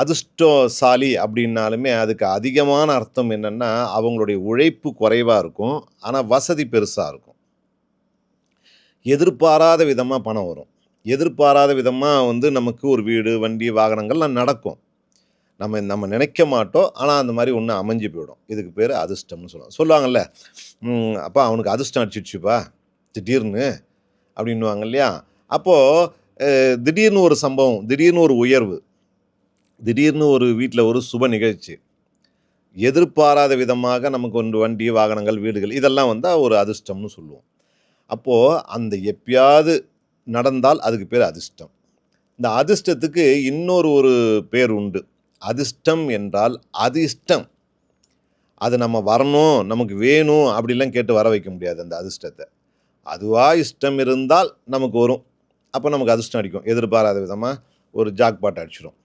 அதிர்ஷ்டசாலி அப்படின்னாலுமே அதுக்கு அதிகமான அர்த்தம் என்னென்னா அவங்களுடைய உழைப்பு குறைவாக இருக்கும் ஆனால் வசதி பெருசாக இருக்கும். எதிர்பாராத விதமாக பணம் வரும். எதிர்பாராத விதமாக வந்து நமக்கு ஒரு வீடு வண்டி வாகனங்கள்லாம் நடக்கும். நம்ம நம்ம நினைக்க மாட்டோம் ஆனால் அந்த மாதிரி ஒன்று அமைஞ்சு போயிடும். இதுக்கு பேர் அதிர்ஷ்டம்னு சொல்லுவாங்க. சொல்லுவாங்கல்ல அப்போ அப்பா அவனுக்கு அதிர்ஷ்டம் அடிச்சிடுச்சுப்பா திடீர்னு அப்படின்னுவாங்க இல்லையா? அப்போது திடீர்னு ஒரு சம்பவம் திடீர்னு ஒரு உயர்வு. திடீர்னு ஒரு வீட்டில் ஒரு சுப நிகழ்ச்சி. எதிர்பாராத விதமாக நமக்கு ஒன்று வண்டி வாகனங்கள் வீடுகள் இதெல்லாம் வந்தால் ஒரு அதிர்ஷ்டம்னு சொல்லுவோம். அப்போது அந்த எப்பயாவது நடந்தால் அதுக்கு பேர் அதிர்ஷ்டம். இந்த அதிர்ஷ்டத்துக்கு இன்னொரு ஒரு பேர் உண்டு. அதிர்ஷ்டம் என்றால் அதிர்ஷ்டம். அது நம்ம வரணும் நமக்கு வேணும் அப்படிலாம் கேட்டு வர வைக்க முடியாது அந்த அதிர்ஷ்டத்தை. அதுவாக இஷ்டம் இருந்தால் நமக்கு வரும். அப்போ நமக்கு அதிர்ஷ்டம் அடிக்கும். எதிர்பாராத விதமாக ஒரு ஜாக்பாட் அடிச்சிடும்